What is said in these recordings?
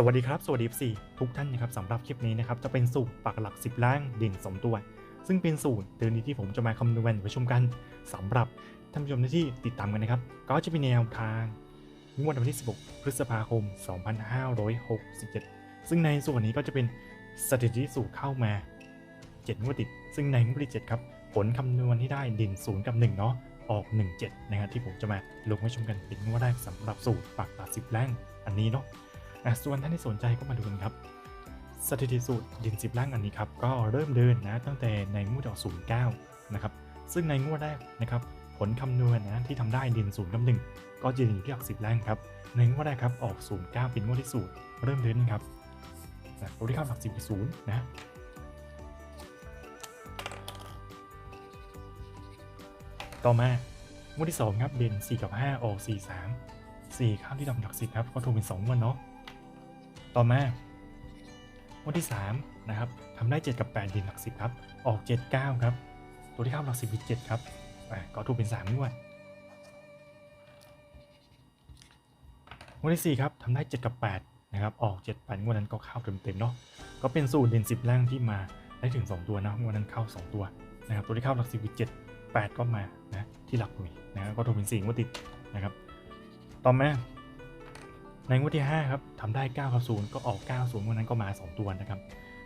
สวัสดีครับ สวัสดีสี่ทุกท่านนะครับสำหรับคลิปนี้นะครับจะเป็นสูตรปักหลัก 10 ล่างเด่น2ตัว ซึ่งเป็นสูตรเดือนนี้ที่ผมจะมาคำนวณไปชมกันสำหรับท่านผู้ชมที่ติดตามกันนะครับ ก็จะเป็นแนวทางงวดวันที่ 16 พฤษภาคม 2567 ซึ่งในส่วนนี้ก็จะเป็นสถิติสูตรเข้ามา 7 งวดติด ซึ่งในงวดที่7ครับผลคำนวณที่ได้เด่น0กับ1เนาะออก 17 นะครับที่ผมจะมาลงให้ชมกันเป็นงวดแรกสำหรับสูตรปักหลัก 10 ล่างอันนี้เนาะ ส่วนท่านที่สนใจก็มาดูกันครับสถิติสูตรดินสิบล่างอันนี้ครับก็เริ่มเดินนะตั้งแต่ในงวดออกศูนย์เก้านะครับซึ่งในงวดแรกนะครับผลคำนวณนะที่ทำได้ดินศูนย์กับหนึ่งก็จะอยู่ที่หลักสิบล่างครับในงวดแรกครับออกศูนย์เก้าเป็นงวดที่สูตรเริ่มเดินครับนะตัวที่เข้าหลักสิบศูนย์นะต่อมางวดที่สองครับเด่น4กับ5ออก4 3 4ข้ามที่ดำหลักสิบครับก็ถูกเป็น2งวดเนาะ ต่อมางวดที่3นะครับทำได้ 7 กับ8เด่นหลักสิบครับ ออก 7 9 ครับ ตัวที่เข้าหลักสิบเป็น7ครับก็ถูกเป็น3งวดงวดที่4ครับทำได้ 7 กับ 8 นะครับ ออก 7 8งวดนั้นก็เข้าเต็มๆเนาะก็เป็นสูตรเด่น10ล่างที่มาได้ถึง 2 ตัวนะงวดนั้นเข้า 2 ตัวนะครับตัวที่เข้าหลักสิบเป็น7 8 ก็มานะที่หลักหน่วยนะครับก็ถูกเป็น4งวดติดนะครับ ต่อมา ในงวดที่5ครับทำได้9กับ0ก็ออก 9 0งวดนั้นก็มา 2 ตัวนะครับ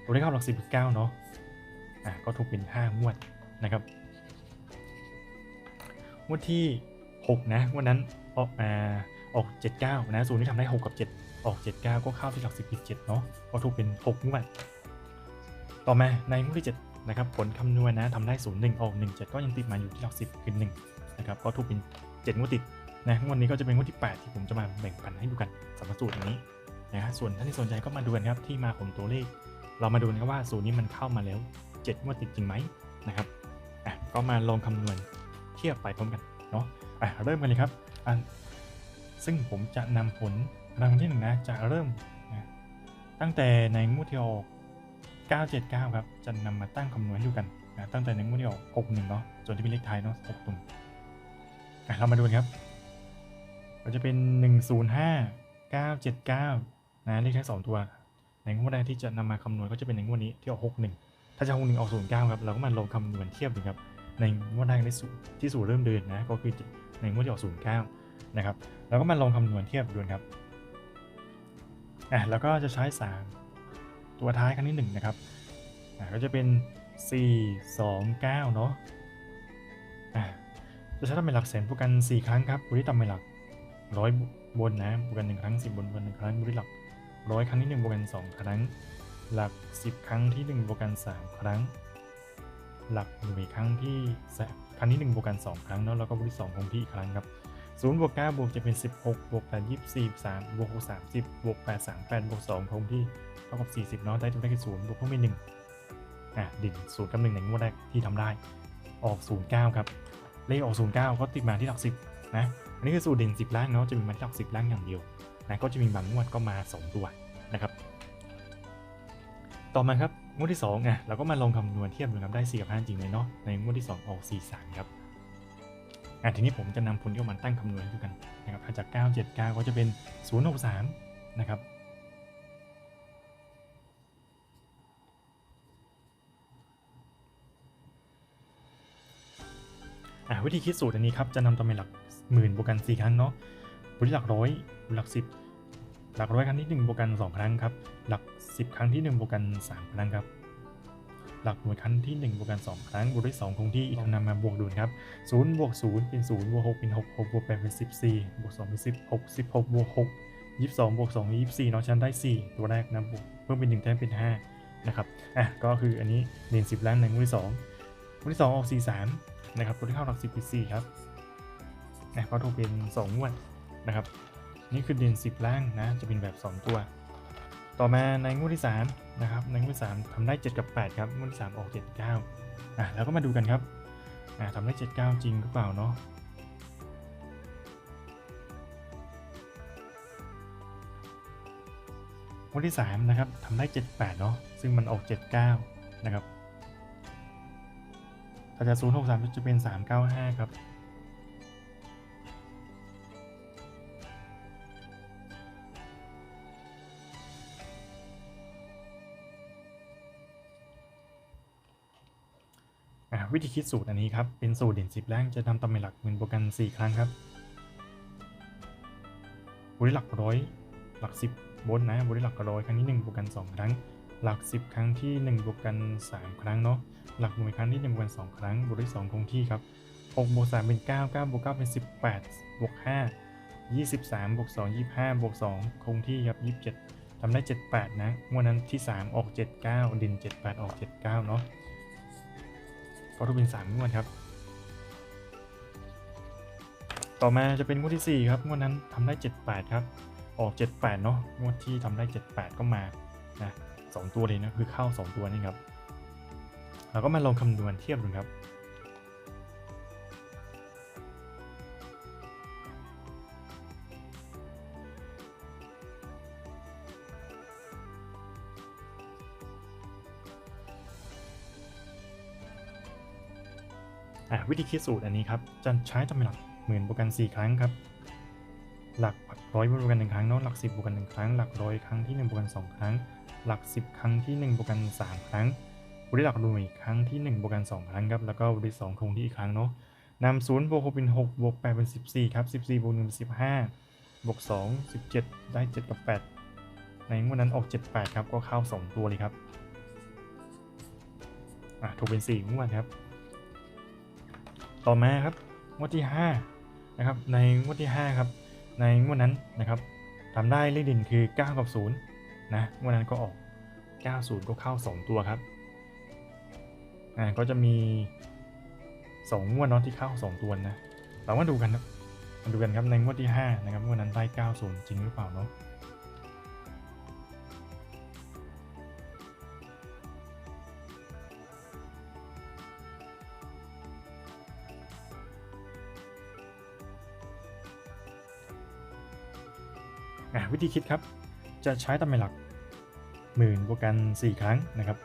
ตัวที่เข้าหลัก10เป็น9เนาะอะก็ถูกเป็น 5 งวดนะครับงวดที่ 6 นะงวดนั้นออกอ่าออก 79 นะศูนย์ที่ทำได้ 6 กับ 7 ออก 79 ก็เข้าที่หลัก10เป็น7เนาะก็ถูกเป็น 6 งวด ต่อมาในงวดที่ 7 นะครับ ผลคำนวณนะทำได้ 0 1 ออก 1 7 ก็ยังติดมาอยู่ที่หลัก10คือ1นะครับก็ถูกเป็น 7 งวดติด นะงวดนี้ก็จะเป็นงวดที่ 8 ที่ผมจะมาแบ่งปันให้ดูกันสำหรับสูตรนี้นะส่วนท่านที่สนใจก็มาดูกันครับที่มาของตัวเลข เรามาดูกันว่าสูตรนี้มันเข้ามาแล้ว7งวดติดจริงไหมนะครับอะก็มาลองคำนวณเทียบไปพร้อมกันเนาะอะเริ่มกันเลยครับอะซึ่งผมจะนำผลรางวัลที่หนึ่งนะจะเริ่มนะตั้งแต่ในงวดที่ออก979 ครับ จะนำมาตั้งคำนวณให้ดูกันนะตั้งแต่ในงวดที่ออก61เนาะส่วนที่เป็นเลขไทายเนาะ6ตุ่มอะเรามาดูกันครับ ก็จะเป็น 105 979 นะเลขท้าย2ตัว ในงวดแรกที่จะนำมาคำนวณก็จะเป็นในงวดนี้ที่ออก 61 ถ้าจะ 61 ออก 09 ครับ เราก็มาลองคำนวณเทียบดูครับ ในงวดแรกที่สูที่สูตรเริ่มเดินนะ ก็คือในงวดที่ออก 09 นะครับ เราก็มาลองคำนวณเทียบดูครับอะแล้วก็จะใช้ 3 ตัวท้ายครั้งที่1นะครับอะก็จะเป็น 4 2 9 เนาะอะจะใช้ทำเป็นหลักแสนบวกกัน 4 ครั้งครับบุรีทำเป็นหลัก ร้อยบนนะบวกกัน1ครั้ง10บบนบวกกัน1ครั้งบุรีหลักร้อยครั้งที่1บวกกัน2ครั้ง หลัก10ครั้งที่1บวกกัน3ครั้ง หลักหน่วยครั้งที่สครั้งที่1บวกกัน2ครั้งเนาะแล้วก็บุรี2คงที่อีกครั้งครับ0บวก9บวกจะเป็น16บหกบวก8 24 3บวก6 30บบวก8 38บวก2คงที่เท่ากับ40เนาะได้ตัวเลขคือ0บวกเพิ่มเป็น1อะดิ่ง0กับ1ในงวดแรกที่ทำได้ออก09ครับเลขออก09ก็ติดมาที่หลัก10นะ อันนี้คือสูตรเด่น 10 ล่างเนาะจะมีมาที่หลัก10 ล่างอย่างเดียวนะก็จะมีบางงวดก็มา 2 ตัวนะครับ ต่อมาครับงวดที่2อะเราก็มาลองคำนวณเทียบดูครับได้4กับ5จริงเลยเนาะในงวดที่ 2 ออก 4 3 ครับอะทีนี้ผมจะนำผลที่มันตั้งคำนวณให้ดูกันนะครับจาก 979 ก็จะเป็น 063 นะครับอะวิธีคิดสูตรอันนี้ครับจะนำตำแหน่งหลัก หมื่นบวกกัน 4 ครั้งเนาะบริหลักร้อยหลัก 10 หลักร้อยครั้งที่1บวกกัน 2 ครั้งครับ หลัก 10 ครั้งที่1บวกกัน 3 ครั้งครับ หลักหน่วยครั้งที่1บวกกัน 2 ครั้งบวกด้วย2คงที่อีกนำมาบวกดูนะครับ0บวก0เป็น0บวก6เป็น6 6บวก8เป็น14บวก2เป็น16 16บวก6 22บวก2 24เนาะฉันได้ 4 ตัวแรกนะบวกเพิ่มเป็น 1 แต้มเป็น 5 นะครับ อะ ก็คืออันนี้เรียน10ล้านในงวดที่2งวดที่ 2 ออก 4 3 นะครับตัวที่เข้าหลัก 10เป็น4ครับ นะก็ถูกเป็น2งวดนะครับ นี่คือเด่น10 ล่างนะจะเป็นแบบ 2 ตัว ต่อมาในงวดที่3นะครับในงวดที่3ทำได้ 7 กับ 8 ครับงวดที่3ออก 7 9อะแล้วก็มาดูกันครับอะทำได้ 7 9 จริงหรือเปล่าเนาะงวดที่3นะครับทำได้ 7 8 เนาะซึ่งมันออก 7 9 นะครับถ้าจะ0 6 3 จะเป็น 3 9 5 ครับ วิธีคิดสูตรอันนี้ครับ เป็นสูตรเด่นสิบแรงจะทำตำแหน่งหลักหมื่นบวกกันสี่ครั้งครับบริหลักร้อยหลักสิบบนนะบริหลักร้อยครั้งที่หนึ่งบวกกันสองครั้ง หลักสิบครั้งที่หนึ่งบวกกันสามครั้งเนาะหลักหน่วยครั้งที่หนึ่งบวกกันสองครั้งบวกด้วยสองคงที่ครับหกบวกสามเป็นเก้าเก้าบวกเก้าเป็นสิบแปดบวกห้ายี่สิบสามบวกสองยี่สิบห้าบวกสองคงที่ครับยี่สิบเจ็ดทำได้เจ็ดแปดนะงวดนั้นที่สามออกเจ็ดเก้าดินเจ็ดแปดออกเจ็ดเก้าเนาะ ก็ทุกเป็นสามงวดครับ ต่อมาจะเป็นงวดที่ 4 ครับ งวดนั้นทำได้ 78 ครับ ออก 78 เนาะงวดที่ทำได้ 78 ก็มานะสองตัวเลยนะคือเข้า 2 ตัวนี่ครับเราก็มาลองคำนวณเทียบดูครับ อะวิธีคิดสูตรอันนี้ครับ จะใช้ตำแหน่งหลักหมื่นบวกกัน 4 ครั้งครับ หลักร้อยบวกกัน1ครั้งเนาะหลัก 10บวกกัน1ครั้ง หลักร้อยครั้งที่1บวกกัน 2 ครั้ง หลัก 10 ครั้งที่1บวกกัน 3 ครั้งบริหลักหน่วยครั้งที่1บวกกัน2ครั้งครับแล้วก็บริ2คงที่อีกครั้งเนาะนำศูนย์บวก6เป็น6บวก8เป็น14ครับ14บวก1เป็น15บวก2 17ได้7กับ8ในงวดนั้นออก78ครับก็เข้า2ตัวเลยครับอะถูกเป็น4งวดครับ ต่อมาครับงวดที่5นะครับในงวดที่5ครับในงวดนั้นนะครับทำได้เลขเด่นคือ 9 กับ 0 นะงวดนั้นก็ออก 90 ก็เข้า 2 ตัวครับอ่าก็จะมี 2 งวดนาะที่เข้า 2 ตัวนะเรามาดูกันครับมาดูกันครับในงวดที่ 5 นะครับงวดนั้นได้ 90 จริงหรือเปล่าเนาะ ธีคิดครับ จะใช้ตำแหน่งหลักหมื่นบวกกัน 4 ครั้งนะครับ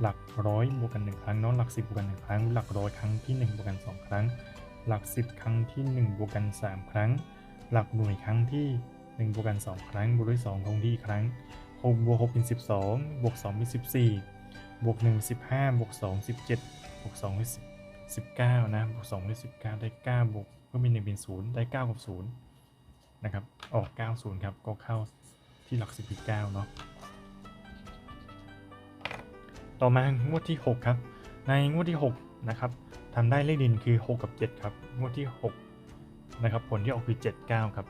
หลักร้อยบวกกัน 1 ครั้งเนาะหลัก 10บวกกัน 1 ครั้ง หลักร้อยครั้งที่ 1 บวกกัน 2 ครั้ง หลัก 10 ครั้งที่ 1 บวกกัน 3 ครั้ง หลักหน่วยครั้งที่ 1 บวกกัน 2 ครั้ง บวกด้วย2คงที่อีกครั้ง6บวก6เป็น 12 บวก2เป็น 14 บวก 1 15 บวก 2 17 บวก2เป็น10 19นะ บวก2เป็น19 ได้ 9 บวกเพิ่มเป็น1เป็น0ได้ 9 กับ 0 นะครับ ออก 90 ครับ ก็เข้าที่หลัก 10คือ9เนาะ ต่อมางวดที่ 6 ครับ ในงวดที่ 6 นะครับทำได้เลขดินคือ 6 กับ 7 ครับ งวดที่ 6 นะครับ ผลที่ออกคือ 79 ครับ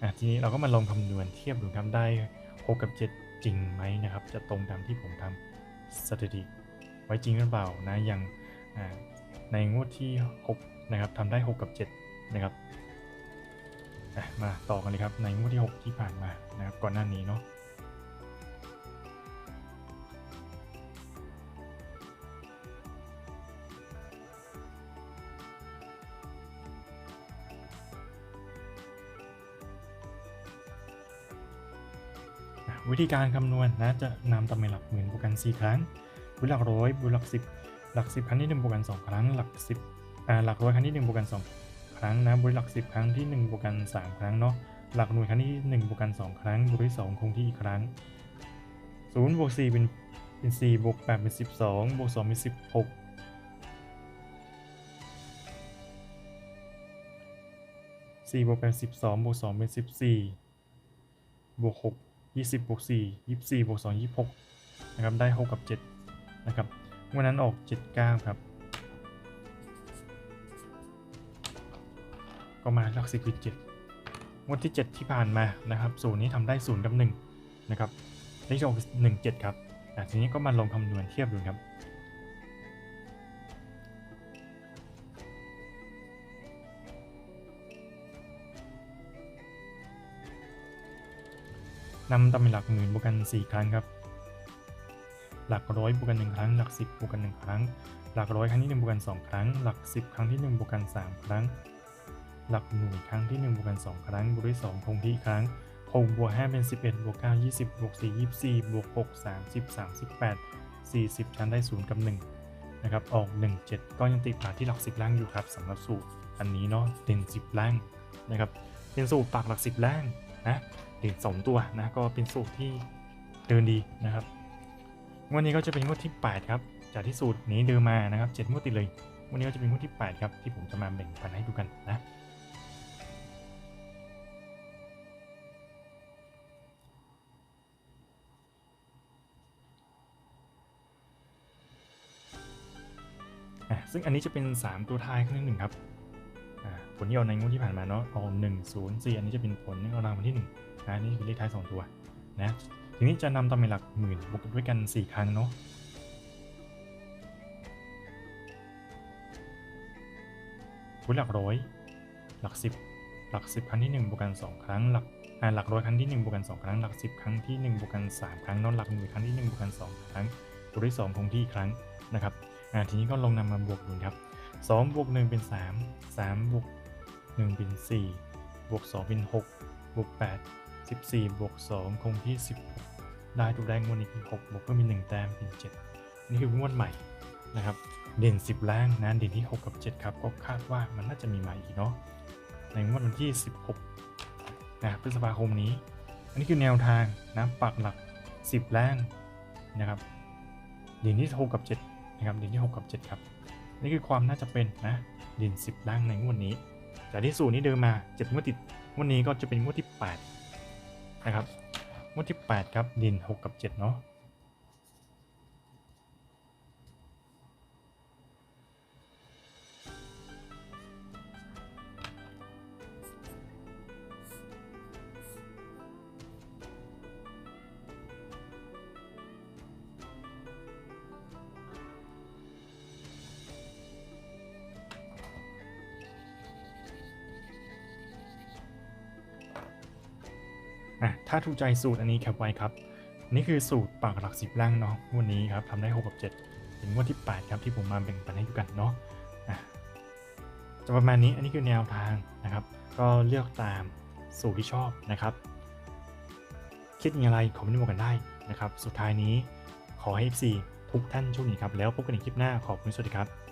อะทีนี้เราก็มาลองคำนวณเทียบดูครับได้ 6 กับ 7 จริงไหมนะครับ จะตรงตามที่ผมทำสถิติ ไว้จริงหรือเปล่านะ อย่างในงวดที่ 6 นะครับทำได้ 6 กับ 7 นะครับ มาต่อกันเลยครับในงวดที่ 6 ที่ผ่านมานะครับก่อนหน้านี้เนาะวิธีการคำนวณนะจะนำตำแหน่งหลักหมื่นบวกกัน 4 ครั้งบวกหลักร้อยบวกหลัก 10 หลัก 10 ครั้งที่1บวกกัน 2 ครั้งหลัก 10อ่าหลักร้อยครั้งที่1บวกกัน 2 ครั้งนะบริหลัก 10 ครั้งที่ 1บวกกัน 3 ครั้งเนาะหลักหน่วยครั้งที่ 1บวกกัน 2 ครั้งบวกด้วย2คงที่อีกครั้ง0บวก4เป็นเป็น4บวก8เป็น12บวก2เป็น16 4บวก8 12บสองบวก2เป็น14บสี่บวก6 20บบวก4 24บวก2 26นะครับ ได้6กับ7นะครับวันนั้นออก79ครับ ก็มาหลักสิบคือเจ็ดงวดที่ 7 ที่ผ่านมานะครับศูนย์นี้ทำได้ศูนย์กับ1นะครับเลขที่ออกคือหนึ่งเจ็ดครับทีนี้ก็มาลงคำนวณเทียบดูครับนำตำแหน่งหลักหมื่นบวกกัน 4 ครั้งครับ หลักร้อยบวกกัน 1 ครั้ง หลัก 10บวกกัน 1 ครั้ง หลักร้อยครั้งที่ 1บวกกัน 2 ครั้ง หลัก 10 ครั้งที่ 1บวกกัน 3 ครั้ง หลักหน่วยครั้งที่1บวกกัน 2 ครั้งบวกด้วย2คงที่ครั้ง6บวก5เป็น11บวก9 20บวก4 24บวก6 30 38 40ชั้นได้0กับ1นะครับออก1 7ก็ยังติดผาที่หลัก10ล่างอยู่ครับสำหรับสูตรอันนี้เนาะเด่น10ล่างนะครับเป็นสูตรปากหลัก10ล่างนะเด่น2ตัวนะก็เป็นสูตรที่เดินดีนะครับงวดนี้ก็จะเป็นงวดที่8ครับจากที่สูตรนี้เดิมมานะครับ7งวดติดเลยวันนี้ก็จะเป็นงวดที่8ครับที่ผมจะมาแบ่งปันให้ดูกันนะ ซึ่งอันนี้จะเป็น 3 ตัวท้ายครั้งที่หนึ่งครับผลที่ออกในงวดที่ผ่านมาเนาะเอาหนึ่งศูนย์สี่อันนี้จะเป็นผลในรางวัลที่หนึ่งนะอันนี่เป็นเลขท้าย 2 ตัวนะทีนี้จะนำตำแหน่งหลักหมื่นบวกด้วยกัน 4 ครั้งเนาะผลหลักร้อย หลัก10หลัก10ครั้งที่1บวกกัน 2 ครั้ง หลักอ่าหลักร้อยครั้งที่1บวกกัน 2 ครั้ง หลัก10ครั้งที่1บวกกัน 3 ครั้งเนอะหลักหมื่นครั้งที่1บวกกัน 2 ครั้งตัวที่2คงที่ครั้งนะครับ อ่าทีนี้ก็ลองนำมาบวกดูครับสองบวกหนึ่งเป็นสามสามบวกหนึ่งเป็นสี่บวกสองเป็นหกบวกแปดสิบสี่บวกสองคงที่สิบได้ถูกได้งวดนี้คือหกบวกเพิ่มเป็นหนึ่งแต้มเป็นเจ็ดนี่คืองวดใหม่นะครับ เด่นสิบล่างนะเด่นที่หกกับเจ็ดครับ ก็คาดว่ามันน่าจะมีมาอีกเนาะ ในงวดวันที่สิบหกนะพฤษภาคมนี้ อันนี้คือแนวทางนะปักหลักสิบล่างนะครับ เด่นที่หกกับเจ็ด นะครับดินที่6กับ7ครับนี่คือความน่าจะเป็นนะดิน 10ล่างในงวดนี้ จากที่สูตรนี้เดิมมา7งวดติดงวดนี้ก็จะเป็นงวดที่8นะครับงวดที่8ครับดิน 6 กับ7เนาะ อะถ้าถูกใจสูตรอันนี้แคปไว้ครับ นี่คือสูตรปากหลักสิบล่างเนาะวันนี้ครับทำได้6กับ7เป็นงวดที่ 8 ครับที่ผมมาแบ่งปันให้ดูกันเนาะอะจะประมาณนี้อันนี้คือแนวทางนะครับ ก็เลือกตามสูตรที่ชอบนะครับ คิดอย่างไรคอมเมนต์มากันได้นะครับ สุดท้ายนี้ขอให้ FC ทุกท่านโชคดีครับ แล้วพบกันในคลิปหน้าขอบคุณสวัสดีครับ